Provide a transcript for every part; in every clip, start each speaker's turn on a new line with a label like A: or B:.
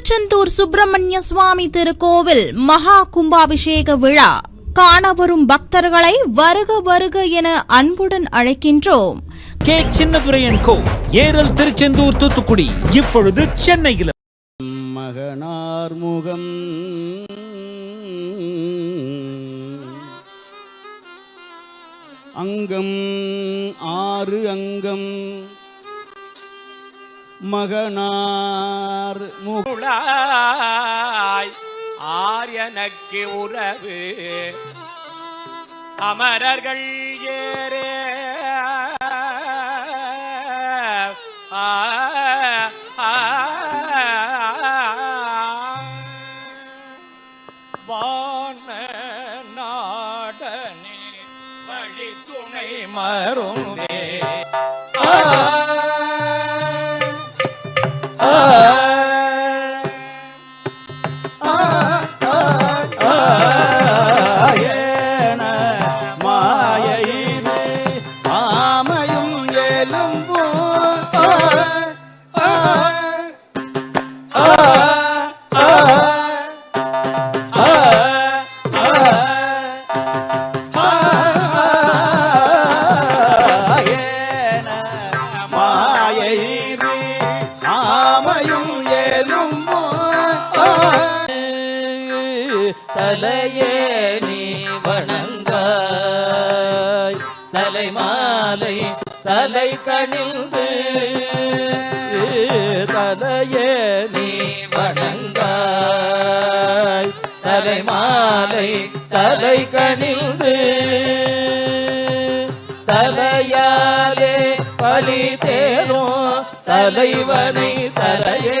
A: திருச்செந்தூர் சுப்பிரமணிய சுவாமி திருக்கோவில் மகா கும்பாபிஷேக விழா காண வரும் பக்தர்களை வருக வருக என அன்புடன் அழைக்கின்றோம் கே சின்ன கோ ஏரல் திருச்செந்தூர் தூத்துக்குடி இப்பொழுது சென்னையில்
B: மகனார் முகம் அங்கம் ஆறு அங்கம் மகனார் முகுளாய் ஆரியனக்கு உறவு அமரர்கள் ஏரே வான நாடனே வழி துணை மருந்தே தலை மாலை தலை கணிந்து தலையே நீ வணங்காய் தலை மாலை தலை கணிந்து தலையாலே பலி தேரும் தலைவனை தலையே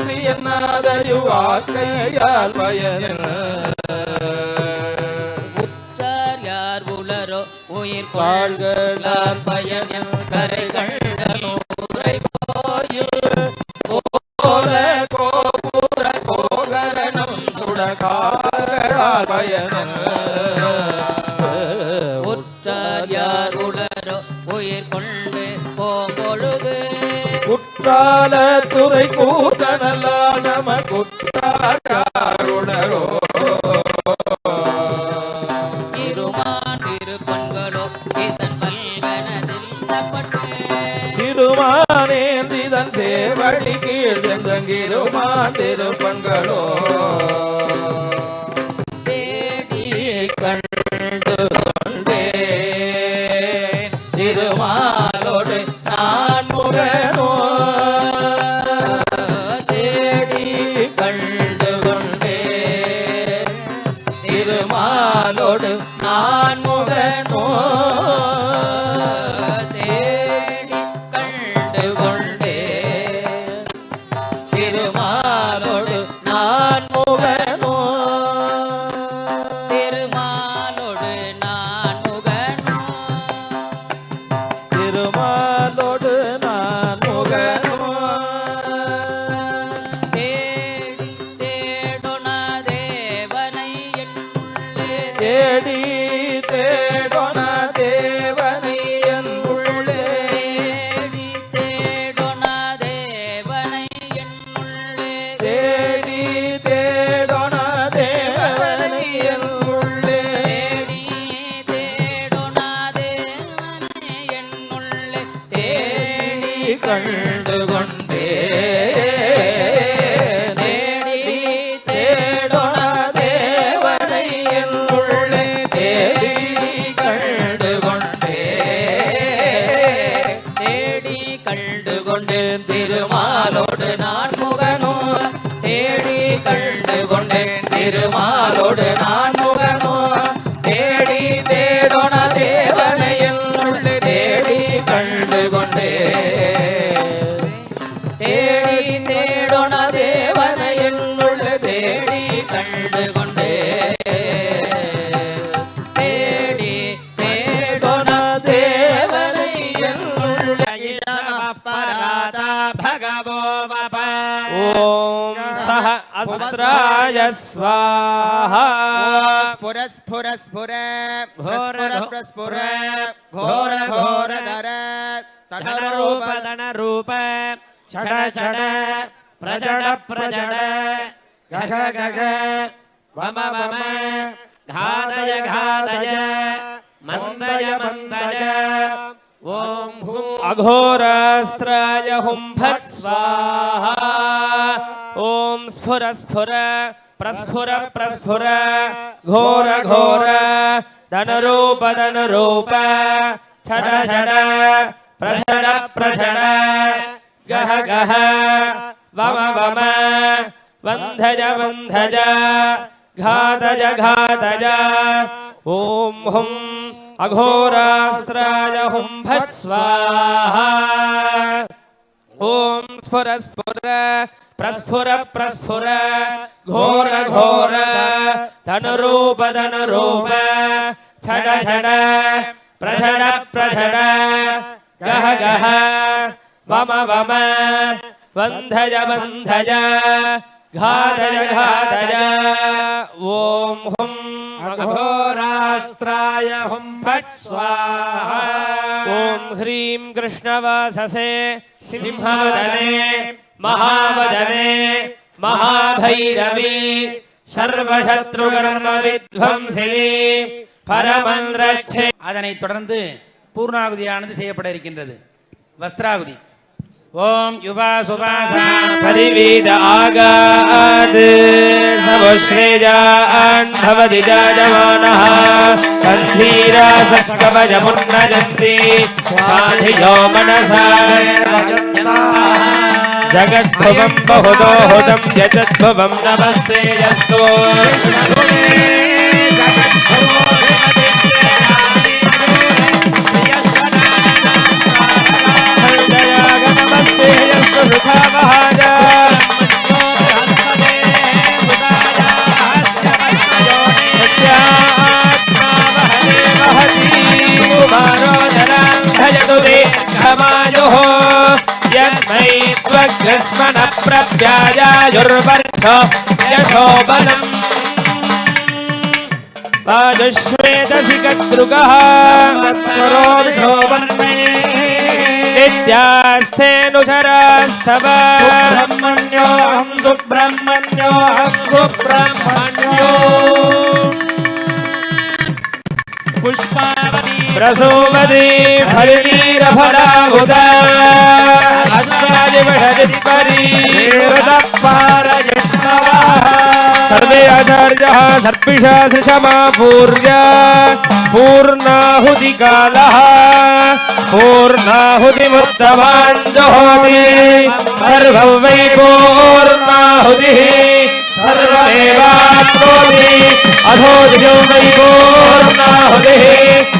B: மாற்றி என்னாதையு வாக்கையால் பயன் உற்றார் யார் உலரோ உயிர் பாழ்களால் பயன் கரை கண்டலோ துறை கூ ನಲ್ಲ ನಮ ಕುತ್ತಾರುಣರೋ திருமான் திருப்பண்களோ சீசன் வல்கனதில் தப்பட்டு திருமானேந்திதன் சேவழி கீழ் சென்றங்கிருமான் திருப்பண்களோ
C: सहस्राय स्वाहा स्फुरस्फुरस्फुर घोरस्फुर घोर घोर धर धनरूप धनरूप छड छड प्रजड प्रजड गग गग वम वम घातय घातय मन्दय मन्दय ॐ हुं अघोरास्त्राय हुं फट् स्वाहा ॐ स्फुर स्फुर प्रस्फुर प्रस्फुर घोर घोर धनरूप धनरूप छड छड प्रझड प्रझड गह गह वम वम बंधज बंधज घातज घातज ओम हुम अघोरास्त्राय हुम भस्वाहा ओम स्फुर स्फुर प्रस्फुर प्रस्फुर घोर घोर धनुरूप धनुरूप छड छड प्रझड प्रछड गह गह वम वम बंधज बंधज घातय घातय ॐ अघोरास्त्राय हुं भट् स्वाहा ॐ ह्रीं कृष्णवाससे सिंहवदने महावदने महाभैरवी சர்வசத்ருகர்ம
D: அதனைத் தொடர்ந்து பூர்ணாகுதியானது செய்யப்பட இருக்கின்றது வஸ்திராகுதி ओम युवा सुवासापरिवीद आगात् समुश्रेजान् भवति जाजमानः सन्धीरा सष्टवजमुन्नयन्ति स्वाधियो मनसा नमस्ते वायुर्वर्षोबलम् वायुश्वेतसिकदृगः नित्यास्थेऽनुचरास्तव ब्रह्मण्योऽहं सुब्रह्मण्योऽहं सुब्रह्मण्यो पुष्पा प्रसोमदे फलिनीरफलाहुता अश्वाजिवषदिपरी सर्वे आचार्य सर्पिषा सृशमापूर्य पूर्णाहुतिकालः पूर्णाहुतिमुत्तमान् जुहोति सर्वं वै पूर्णाहुतिः सर्वमेवात्मोति अधो दिजो वै पूर्णाहुतिः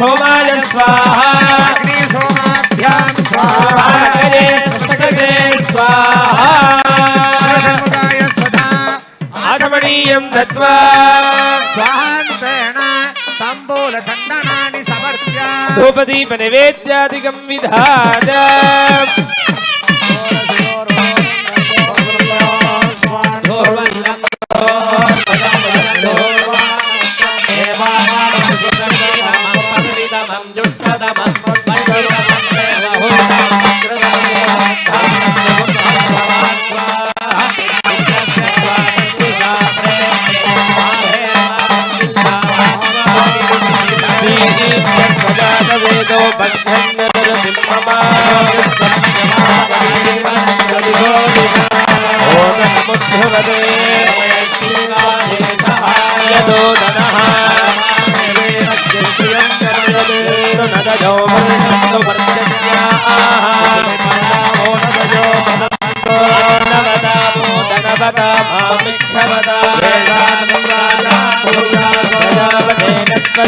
D: సోమాయ స్వాహాయ స్వాహాయ స్వాహాయ స్వాహాయ స్వాహాయ స్వాహాయ స్వాహాయ స్వాహాయ స్వాహాయ స్వాహాయ స్వాహాయ స్వాహాయ స్వాహాయ స్వాహాయ वेदो बन्धन्न ओदमुद्धवदे यदो ननः नदजो मन्दो वर्चन्याः नदजो मन्दो नवदा मोदनवदा भामिक्षवदा वेदानन्दा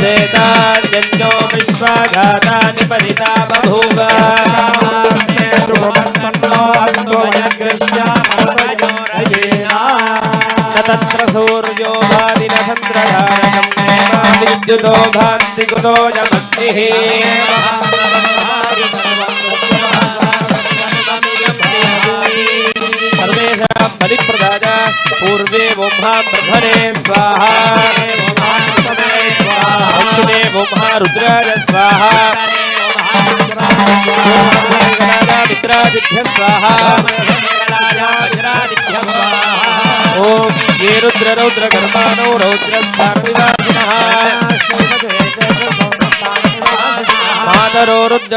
D: चेताजन्यो विश्वाघातानि परिता बभूव तत्र सूर्यो भाति न सन्द्रधारकं सर्वेषां बलिप्रदाय पूर्वे ब्रह्मा प्रभरे स्वाहा రుద్రాయ స్వాహ మిత్రాదిత్య స్వాహ ఓం ఏ రుద్ర రౌద్ర గర్భాణో రౌద్ర మాదరో రుద్ర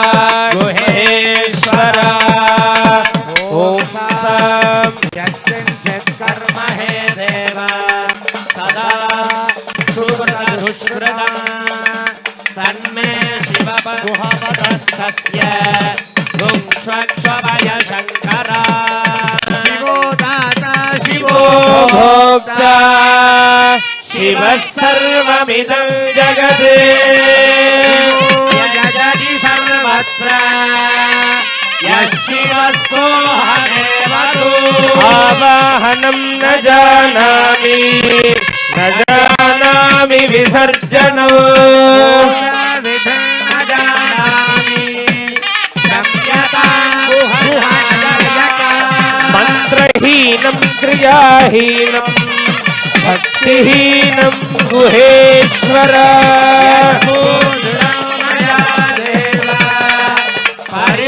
D: गुहपदस्थस्य पुंष्वक्षवय शङ्कर शिवो दाता शिवो भोक्ता शिवः जगति सर्वत्र यः न जानामि न जानामि विसर्जनम् భక్తిహీనం భక్తిహీనం గుహేశ్వరా